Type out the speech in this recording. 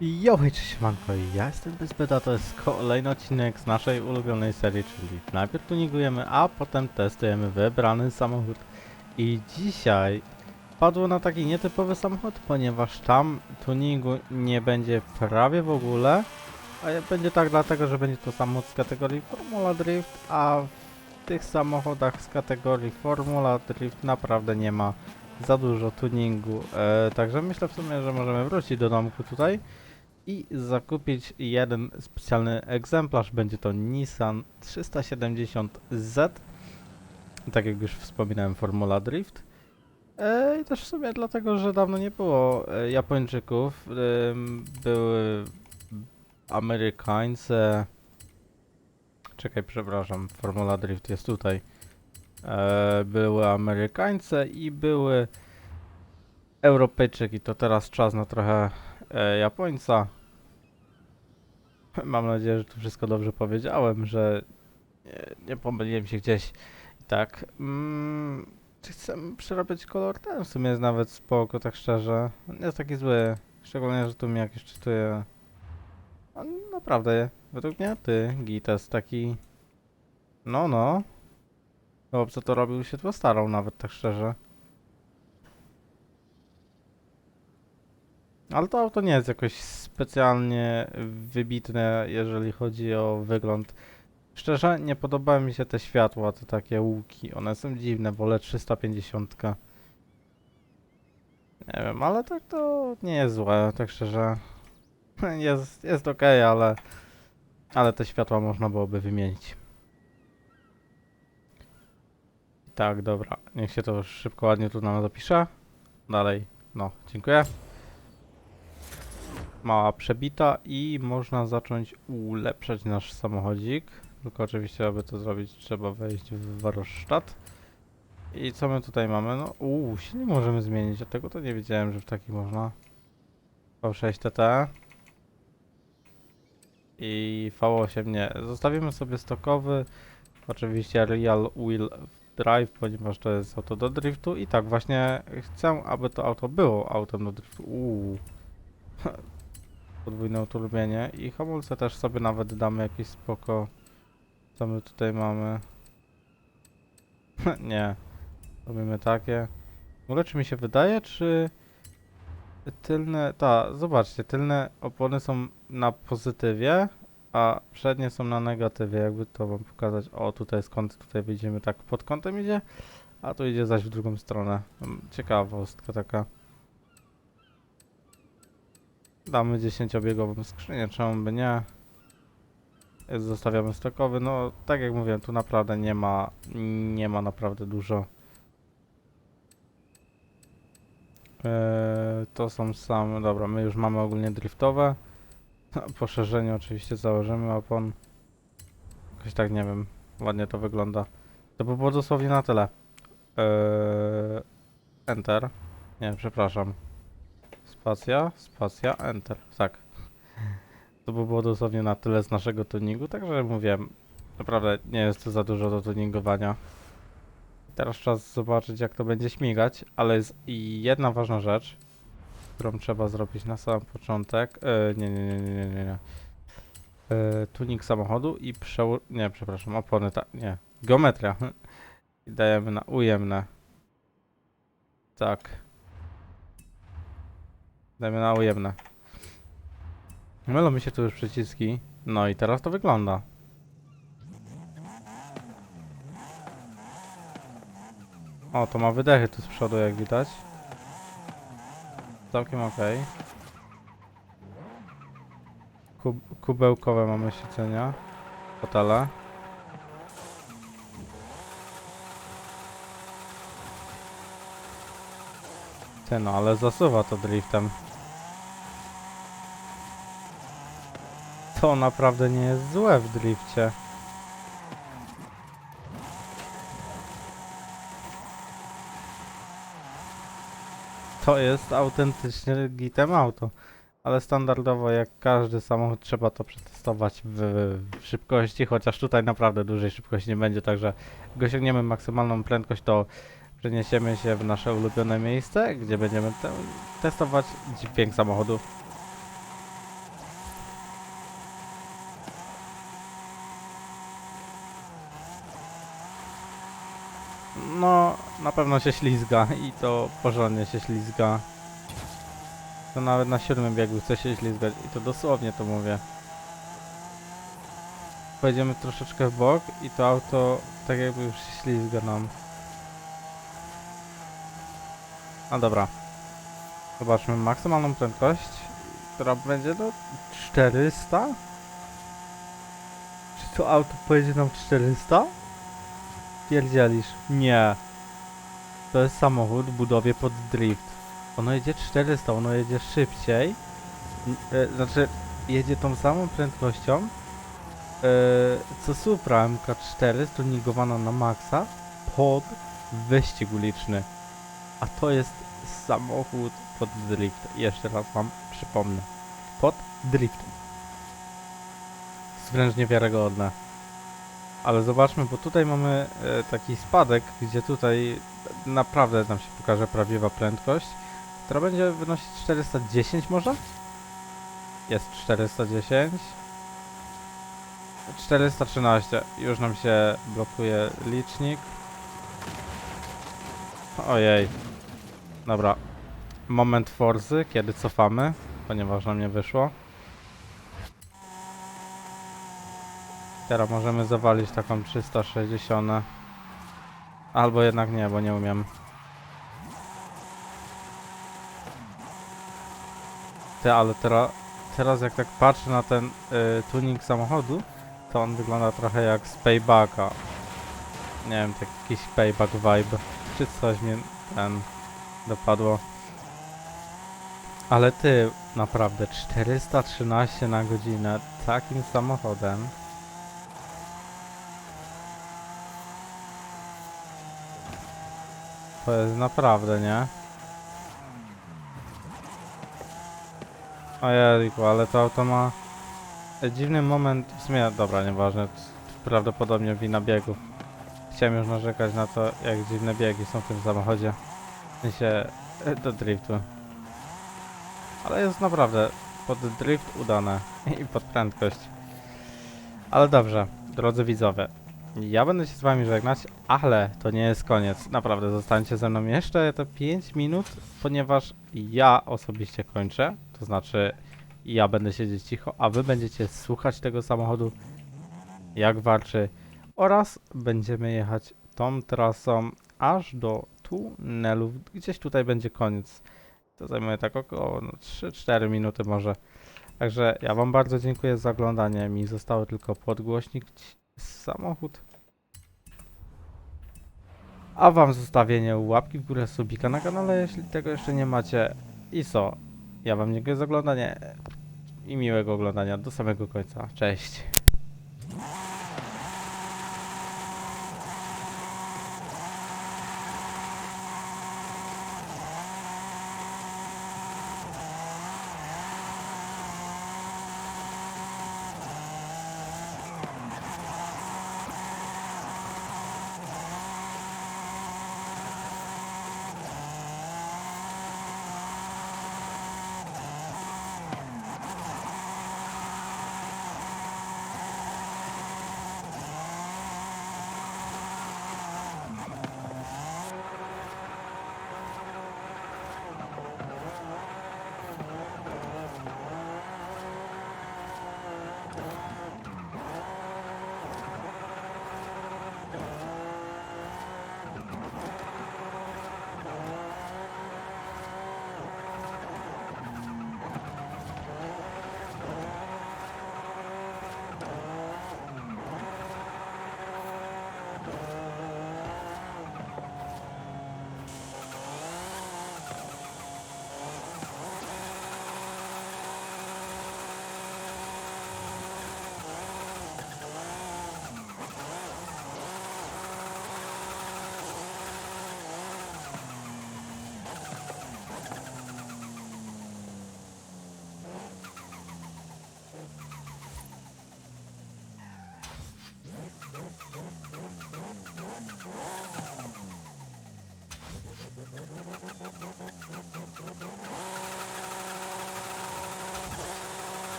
Jo, hej, cześć manko, ja jestem Bezbeda, to jest kolejny odcinek z naszej ulubionej serii, czyli najpierw tuningujemy, a potem testujemy wybrany samochód. I dzisiaj padło na taki nietypowy samochód, ponieważ tam tuningu nie będzie prawie w ogóle, a będzie tak dlatego, że będzie to samochód z kategorii Formula Drift, a w tych samochodach z kategorii Formula Drift naprawdę nie ma za dużo tuningu, e, także myślę w sumie, że możemy wrócić do domku tutaj i zakupić jeden specjalny egzemplarz. Będzie to Nissan 370Z. Tak jak już wspominałem, Formula Drift. E, I też w sumie dlatego, że dawno nie było e, Japończyków. Były Amerykańcy. Czekaj, przepraszam, Formula Drift jest tutaj. E, były Amerykańcy i były Europejczyki. To teraz czas na trochę Japońca. Mam nadzieję, że tu wszystko dobrze powiedziałem, że nie, nie pomyliłem się gdzieś. Tak. Mm, czy chcę przerabiać kolor? Ten w sumie jest nawet spoko, tak szczerze. Nie jest taki zły. Szczególnie, że tu mi jakieś czytuje. On naprawdę, według mnie ty, Git jest taki... No, no. Chłopca to robił się to starał nawet, tak szczerze. Ale to auto nie jest jakoś specjalnie wybitne, jeżeli chodzi o wygląd. Szczerze, nie podobają mi się te światła, te takie łuki. One są dziwne, wolę 350. Nie wiem, ale tak to nie jest złe, tak szczerze. Jest, jest ok, ale, ale te światła można byłoby wymienić. Tak, dobra. Niech się to szybko, ładnie tu nam zapisze. Dalej. No, dziękuję mała przebita i można zacząć ulepszać nasz samochodzik. Tylko oczywiście, aby to zrobić, trzeba wejść w warsztat. I co my tutaj mamy? No, uuu, silnik możemy zmienić, a tego to nie wiedziałem, że w taki można. V6 TT. I V8 nie. Zostawimy sobie stokowy. Oczywiście Real Wheel Drive, ponieważ to jest auto do driftu. I tak, właśnie chcę, aby to auto było autem do driftu. Uuu podwójne uturbienie i hamulce też sobie nawet damy jakieś spoko. Co my tutaj mamy? nie. Robimy takie. W ogóle czy mi się wydaje, czy tylne, ta, zobaczcie, tylne opony są na pozytywie, a przednie są na negatywie, jakby to wam pokazać. O, tutaj kąt, tutaj widzimy tak pod kątem idzie, a tu idzie zaś w drugą stronę. Mm, Ciekawostka taka. Damy 10-biegową skrzynię, czemu by nie? Zostawiamy stokowy, no tak jak mówiłem, tu naprawdę nie ma, nie ma naprawdę dużo. Eee, to są same, dobra, my już mamy ogólnie driftowe. Poszerzenie oczywiście założymy opon. Jakoś tak, nie wiem, ładnie to wygląda. To by było dosłownie na tyle. Eee, enter. Nie, przepraszam. Spacja, spacja, enter. Tak. To by było dosłownie na tyle z naszego tuningu, także mówiłem, naprawdę nie jest to za dużo do tuningowania. Teraz czas zobaczyć jak to będzie śmigać, ale jest jedna ważna rzecz, którą trzeba zrobić na sam początek. E, nie, nie, nie, nie, nie, nie. E, tuning samochodu i przeło... Nie, przepraszam, opony, tak, nie. Geometria. I dajemy na ujemne. Tak. Dajmy na ujemne. Mylą mi się tu już przyciski. No i teraz to wygląda. O, to ma wydechy tu z przodu, jak widać. Całkiem ok. Kub kubełkowe mamy siedzenia. Fotele. Ty no, ale zasuwa to driftem. To naprawdę nie jest złe w drifcie. To jest autentycznie gitem auto. Ale standardowo jak każdy samochód trzeba to przetestować w, w szybkości, chociaż tutaj naprawdę dużej szybkości nie będzie, także jak osiągniemy maksymalną prędkość to przeniesiemy się w nasze ulubione miejsce, gdzie będziemy te testować dźwięk samochodu. no na pewno się ślizga i to porządnie się ślizga. To nawet na siódmym biegu chce się ślizgać i to dosłownie to mówię. Pojedziemy troszeczkę w bok i to auto tak jakby już się ślizga nam. A dobra. Zobaczmy maksymalną prędkość, która będzie do 400? Czy to auto pojedzie nam 400? Pierdzielisz. Nie. To jest samochód w budowie pod drift. Ono jedzie 400, ono jedzie szybciej. E, znaczy, jedzie tą samą prędkością e, co Supra MK4 stuningowana na maksa pod wyścig uliczny. A to jest samochód pod drift. Jeszcze raz wam przypomnę. Pod drift. Jest wręcz niewiarygodne. Ale zobaczmy, bo tutaj mamy e, taki spadek, gdzie tutaj naprawdę nam się pokaże prawdziwa prędkość, która będzie wynosić 410 może? Jest 410. 413. Już nam się blokuje licznik. Ojej. Dobra. Moment forzy, kiedy cofamy, ponieważ nam nie wyszło. Teraz możemy zawalić taką 360. Albo jednak nie, bo nie umiem. Ty, ale teraz, teraz jak tak patrzę na ten y, tuning samochodu, to on wygląda trochę jak z Paybacka. Nie wiem, tak jakiś Payback vibe. Czy coś mnie ten dopadło. Ale ty, naprawdę 413 na godzinę takim samochodem. To jest naprawdę, nie? Ojejku, ale to auto ma dziwny moment, w sumie, dobra, nieważne, prawdopodobnie wina biegów. Chciałem już narzekać na to, jak dziwne biegi są w tym samochodzie. Sensie, e, do driftu. Ale jest naprawdę pod drift udane i pod prędkość. Ale dobrze, drodzy widzowie. Ja będę się z wami żegnać, ale to nie jest koniec. Naprawdę, zostańcie ze mną jeszcze te 5 minut, ponieważ ja osobiście kończę. To znaczy, ja będę siedzieć cicho, a wy będziecie słuchać tego samochodu, jak warczy. Oraz będziemy jechać tą trasą aż do tunelu. Gdzieś tutaj będzie koniec. To zajmuje tak około no, 3-4 minuty może. Także ja wam bardzo dziękuję za oglądanie. Mi zostało tylko podgłośnik, samochód. A wam zostawienie łapki w górę subika na kanale, jeśli tego jeszcze nie macie. I co? Ja wam dziękuję za oglądanie i miłego oglądania do samego końca. Cześć.